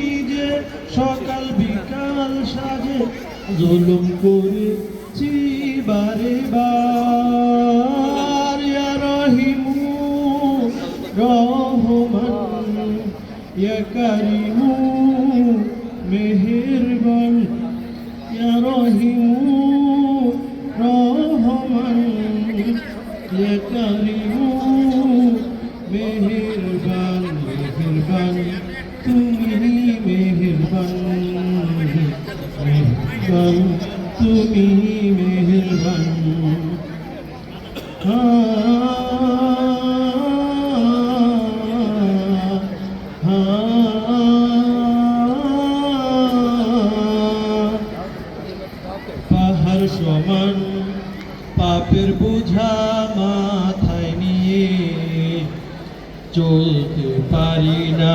নিজে সকাল বিকাল সাজে, জুলুম করেছি বারে বার। রহিমু রহমান, ইয়া কারিমু মেহেরবান। ইয়া রহিমু রহমান, ইয়া কারিমু মেহেরবান মেহেরবান। তুমি মেহেরবান মেহেরবান তুমি মেহেরবান পাহাড় সমান পাপের বোঝা মাথায় নিয়ে চলতে পারি না।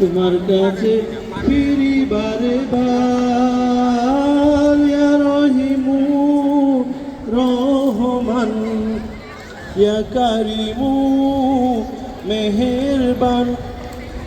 তোমার কাছে ফিরি বারে রহিমু রহমান ইয়া কারিমু মেহেরবান।